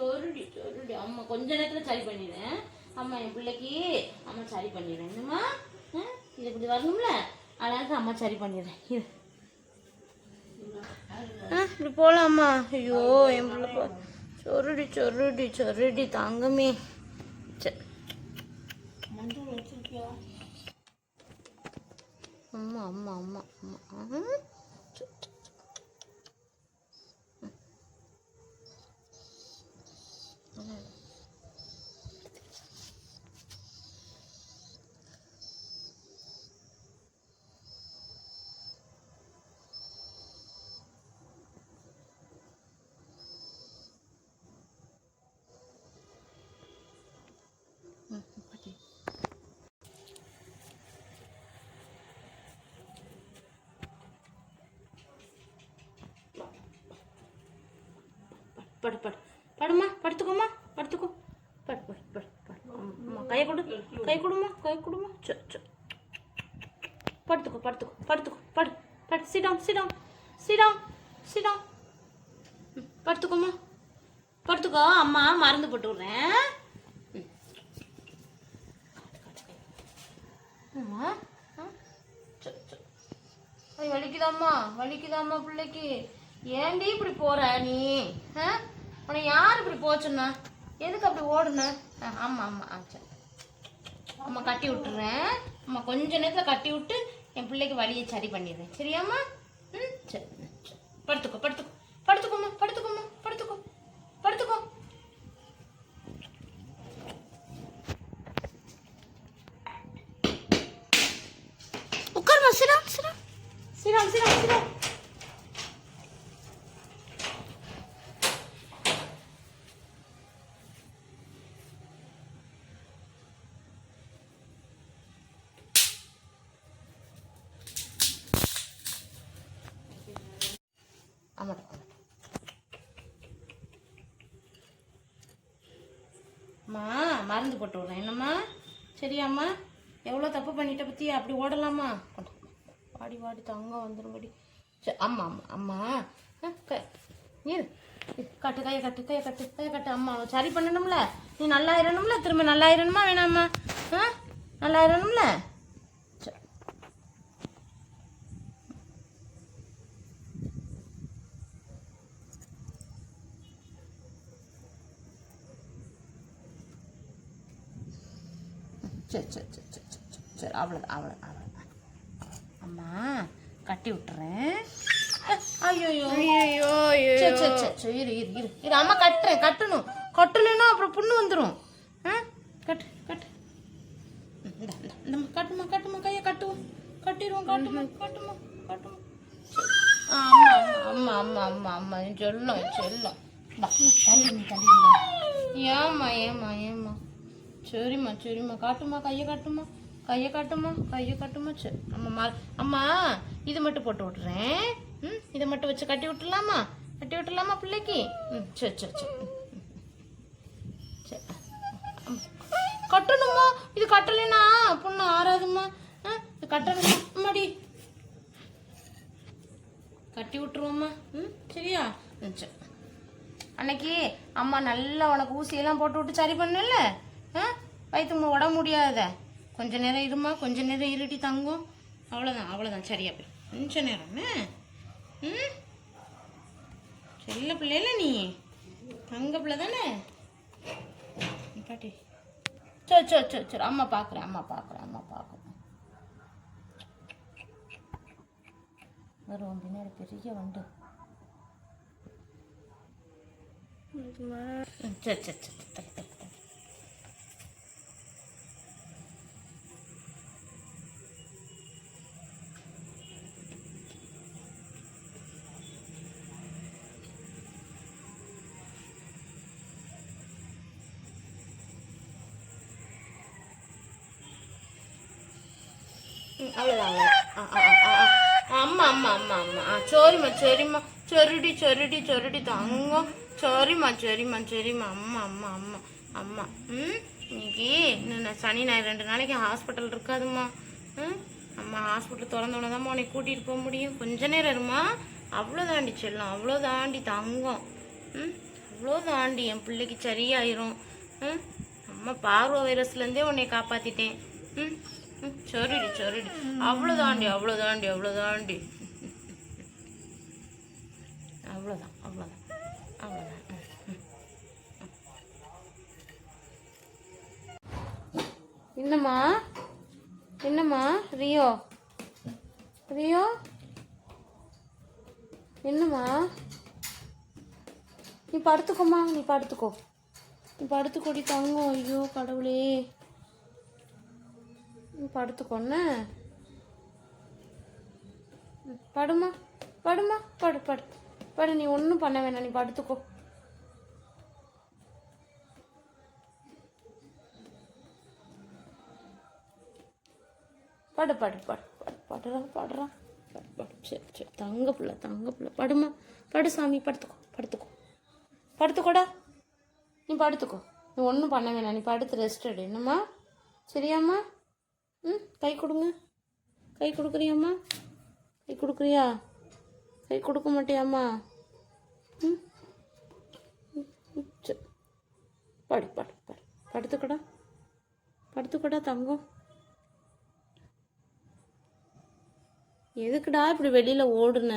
சொருடி சொருடி அம்மா கொஞ்ச நேரத்தில் சரி பண்ணிடுறேன். அம்மா என் பிள்ளைக்கு அம்மா சரி பண்ணிடுறேன். என்னம்மா? ஆ, இது இப்படி வரணும்ல? அழகாக அம்மா சரி பண்ணிடுறேன். இது. ஆ இப்படி போகலாம்மா ஐயோ என் பிள்ளை போ. சொருடி சொருடி சொருடி தங்கமே. சரி அம்மா அம்மா அம்மா அம்மா. படு படு. படுமா? படுத்துக்கோமா? படுத்துக்கோ. படு படு படு படு. அம்மா கை கொடு. கை கொடுமா? கை கொடுமா? சொ ச. படுத்துக்கோ படுத்துக்கோ படுத்துக்கோ. படு படு. சீடம் சீடம் சீடம் சீடம் படுத்துக்கோமா? படுத்துக்கோ. அம்மா மருந்து போட்டு விட்றேன். அம்மா ச, வலிக்குதாம்மா? வலிக்குதாம்மா பிள்ளைக்கு? ஏண்டி இப்படி போற நீ? ஆ? உன்னை யார் இப்படி போச்சுன்னா? எதுக்கு அப்படி ஓடுன? ஆ, ஆமா ஆமா ஆ அம்மா கட்டி விட்டுறேன். அம்மா கொஞ்ச நேரத்தில் கட்டி விட்டு என் பிள்ளைக்கு வழியை சரி பண்ணிடுறேன். சரியாம்மா? ம் சரி சரி. படுத்துக்கோ படுத்து ஆமாம் அம்மா மருந்து போட்டு விட்றேன். என்னம்மா? சரியாம்மா. எவ்வளோ தப்பு பண்ணிட்ட பற்றி அப்படி ஓடலாமா? வாடி வாடி தங்கம் வந்துடும்படி சரி அம்மா அம்மா அம்மா. ஆ, க- இரு. கட்டு கையை கட்டு கையை கட்டு கையை கட்டு. அம்மா சரி பண்ணணும்ல. நீ நல்லா இருணும்ல திரும்ப நல்லா இருணுமா வேணாம்மா ஆ நல்லா இருணும்ல சரி சரி சரி சரி சரி சரி சரி அவ்வளோதான் அவ்வளோ அவ்வளோதான் அம்மா கட்டி விட்டுறேன் ஐயோ ஐயோ சரி சரி சரி சரி இரு இரு இரு இரு அம்மா கட்டுறேன் கட்டணும் கட்டலைன்னா அப்புறம் புண்ணு வந்துடும் ஆ கட்டு கட்டு ம், இந்தா இந்தா இந்தம்மா கட்டுமா கட்டுமா கையை கட்டுவோம் கட்டிடுவோம் கட்டுமா கட்டுமா கட்டுமா அம்மா அம்மா அம்மா அம்மா நீ சொல்லும் சொல்லும் வா தள்ளி நீ சரிம்மா சரிம்மா. காட்டுமா கையை காட்டுமா கையை காட்டுமா கையை காட்டுமா சரி அம்மா மா அம்மா இது மட்டும் போட்டு விட்றேன் ம் இதை மட்டும் வச்சு கட்டி விட்டுலாமா கட்டி விட்டுலாமா பிள்ளைக்கு? ம் சரி சரி சரி. கட்டணுமா? இது கட்டலைனா பொண்ணு ஆறாதுமா ஆ இது கட்டணுமா? அம்மாடி. கட்டி விட்டுருவோம்மா. ம் சரியா? ம் சரி. அன்னைக்கு அம்மா நல்லா உனக்கு ஊசியெல்லாம் போட்டு விட்டு சரி பண்ணல? ஆ? வயிற்று உட முடியாத கொஞ்ச நேரம் இருமா கொஞ்ச நேரம் இருட்டி தங்கும். அவ்வளோதான் அவ்வளோதான் சரியா போய் கொஞ்ச நேரம்? ம்? செல்ல பிள்ளைல நீ? தங்க பிள்ளை தானே? பாட்டி. சரி சரி சரி சரி அம்மா பார்க்குறேன் அம்மா பார்க்குறேன் அம்மா பார்க்குறேன் வரும் பின்னாடி பெரிய வண்டு. சரி சரி சரி. அவ்வளோதான் ஆ ஆ ஆ ஆ ஆ. அம்மா அம்மா அம்மா அம்மா. ஆ சரிம்மா சரிம்மா. சொருடி சொருடி சொருடி தங்கம் சரிம்மா சரிம்மா சரிம்மா. அம்மா அம்மா அம்மா அம்மா. ம்? இன்னைக்கு இன்னும் சனி ஞாயிறு ரெண்டு நாளைக்கு ஹாஸ்பிட்டல் இருக்காதும்மா. ம்? அம்மா ஹாஸ்பிட்டல் திறந்தோன்னே தான் உன்னை கூட்டிகிட்டு போக முடியும். கொஞ்ச நேரம் இருமா அவ்வளோ தாண்டி செல்லும். அவ்வளோ தாண்டி தங்கம். ம்? அவ்வளோ தாண்டி என் பிள்ளைக்கு சரியாயிரும். ம்? அம்மா பார்வை வைரஸ்லேருந்தே உன்னை காப்பாற்றிட்டேன் ம்? சரிடி சரிடி. அவ்வளோதாண்டி அவ்வளோதாண்டி அவ்வளோதாண்டி அவ்வளோதான் அவ்வளோதான் அவ்வளோதான் என்னம்மா? என்னம்மா? ரியோ? ரியோ? என்னம்மா? நீ படுத்துக்கோமா நீ படுத்துக்கோ. நீ படுத்துக்கோடி தங்கும் ஐயோ கடவுளே. படுத்துக்கொன்னு. படுமா படுமா படு படு. படு நீ ஒன்றும் பண்ண வேணாம் நீ படுத்துக்கோ. படு படு படு படு படுறா படுறா. படு படு சரி சரி. தங்க பிள்ளை தங்க பிள்ளை. படுமா படு சாமி படுத்துக்கோ படுத்துக்கோ. படுத்துக்கோடா. நீ படுத்துக்கோ. நீ ஒன்றும் பண்ண வேணாம் நீ படுத்து ரெஸ்ட் எடு. என்னம்மா? சரியாம்மா? ம் கை கொடுங்க. கை கொடுக்குறியாம்மா? கை கொடுக்குறியா? கை கொடுக்க மாட்டியாம்மா? ம் சரி படு படு படு. படுத்துக்கடா. படுத்துக்கடா தங்கம். எதுக்குடா இப்படி வெளியில் ஓடுன?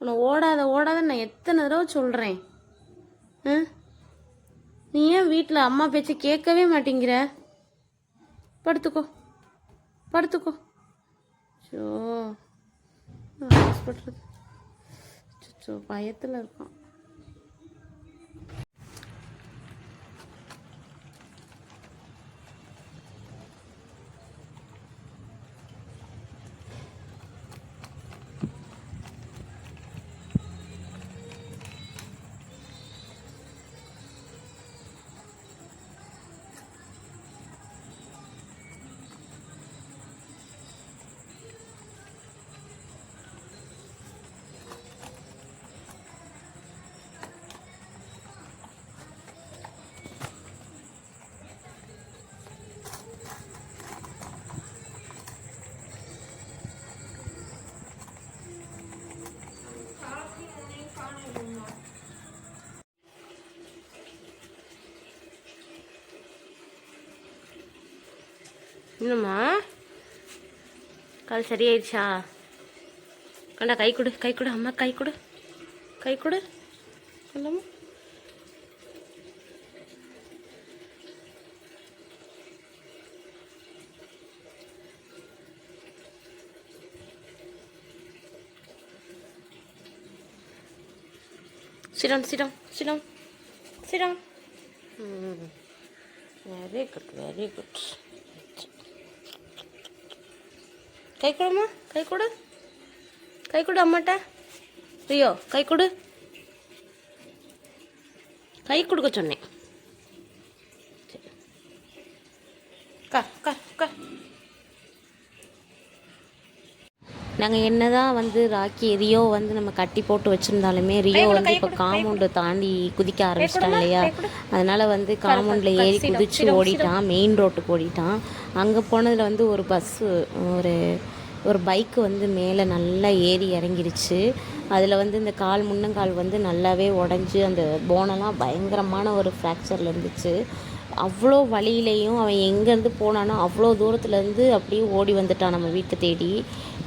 உன்னை ஓடாத ஓடாத நான் எத்தனை தடவை சொல்கிறேன் ஆ? நீ ஏன் வீட்டில் அம்மா பேச்சை கேட்கவே மாட்டேங்கிற? படுத்துக்கோ. படுத்துக்கோ. ஷோ ஹாஸ்பிட்டல் ஸோ பயத்தில் இருக்கான். என்னம்மா கால் சரியாயிடுச்சா கண்டா கை கொடு கை கொடு அம்மா கை கொடு கை கொடு கண்டம்மா Sit down, sit down, sit down, sit down. Hmm. Very good, very good. கை கொடுமா கை கொடு கை கொடு அம்மாட்ட ரியோ கை கொடு கை கொடுக்க சொன்னேன். உட்கார், உட்கார், உட்கார். நாங்கள் என்னதான் வந்து ராக்கி ரியோ வந்து நம்ம கட்டி போட்டு வச்சுருந்தாலுமே ரியோ வந்து இப்போ காம்பவுண்டு தாண்டி குதிக்க ஆரம்பிச்சிட்டான் இல்லையா? அதனால வந்து காம்பவுண்டில் ஏறி குதிச்சு ஓடிட்டான் மெயின் ரோட்டுக்கு ஓடிட்டான். அங்கே போனதில் வந்து ஒரு பஸ்ஸு ஒரு ஒரு பைக்கு வந்து மேலே நல்லா ஏறி இறங்கிருச்சு. அதில் வந்து இந்த கால் முன்னங்கால் வந்து நல்லாவே உடஞ்சி அந்த போனெல்லாம் பயங்கரமான ஒரு ஃப்ராக்சரில் இருந்துச்சு. அவ்வளோ வழியிலையும் அவன் எங்கேருந்து போனானோ அவ்வளோ தூரத்துலேருந்து அப்படியே ஓடி வந்துட்டான் நம்ம வீட்டை தேடி.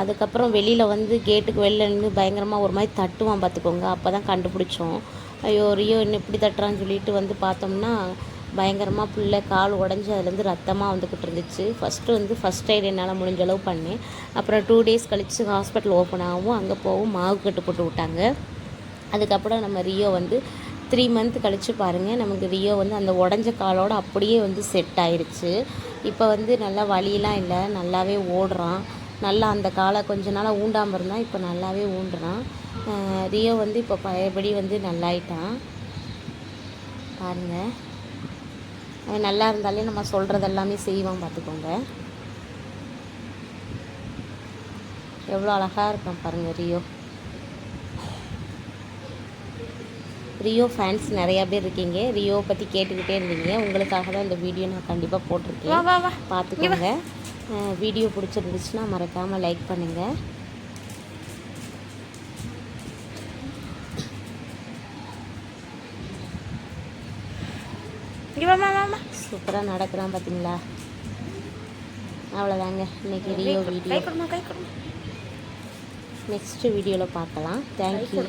அதுக்கப்புறம் வெளியில் வந்து கேட்டுக்கு வெளில நின்று பயங்கரமாக ஒரு மாதிரி தட்டுவான் பார்த்துக்கோங்க அப்போ தான் கண்டுபிடிச்சோம். ஐயோ ரியோ என்ன இப்படி தட்டுறான்னு சொல்லிட்டு வந்து பார்த்தோம்னா பயங்கரமாக புள்ள கால் உடஞ்சி அதுலேருந்து ரத்தமாக வந்துக்கிட்டு இருந்துச்சு. ஃபஸ்ட்டு வந்து ஃபஸ்ட் எய்ட் என்னால் முடிஞ்ச அளவு பண்ணேன். அப்புறம் டூ டேஸ் கழித்து ஹாஸ்பிட்டல் ஓப்பன் ஆகவும் அங்கே போகவும் மாவு கட்டு போட்டு விட்டாங்க. அதுக்கப்புறம் நம்ம ரியோ வந்து த்ரீ மந்த் கழித்து பாருங்கள் நமக்கு ரியோ வந்து அந்த உடஞ்ச காலோட அப்படியே வந்து செட் ஆயிடுச்சு இப்போ வந்து நல்லா வழியெலாம் இல்லை நல்லாவே ஓடுறான். நல்லா அந்த காலை கொஞ்ச நாளாக ஊண்டாமல் இருந்தால் இப்போ நல்லாவே ஊண்டுறான். ரியோ வந்து இப்போ பழையபடி வந்து நல்லாயிட்டான்? பாருங்கள் அவன் நல்லா இருந்தாலே நம்ம சொல்கிறது எல்லாமே செய்வான் பார்த்துக்கோங்க. எவ்வளோ அழகாக இருக்கான் பாருங்கள் ரியோ. ரியோ ஃபேன்ஸ் நிறையா பேர் இருக்கீங்க. ரியோ பற்றி கேட்டுக்கிட்டே இருந்தீங்க. உங்களுக்காக தான் இந்த வீடியோ நான் கண்டிப்பாக போட்டிருக்கேன். பார்த்துக்கோங்க. வீடியோ பிடிச்சிருந்துச்சுன்னா மறக்காமல் லைக் பண்ணுங்கள் இங்கே வாமா வாமா சூப்பராக நடக்கிறான் பார்த்தீங்களா அவ்வளோதாங்க இன்னைக்கு ரியோ வீடியோ. நெக்ஸ்ட் வீடியோவில் பார்க்கலாம். தேங்க்யூ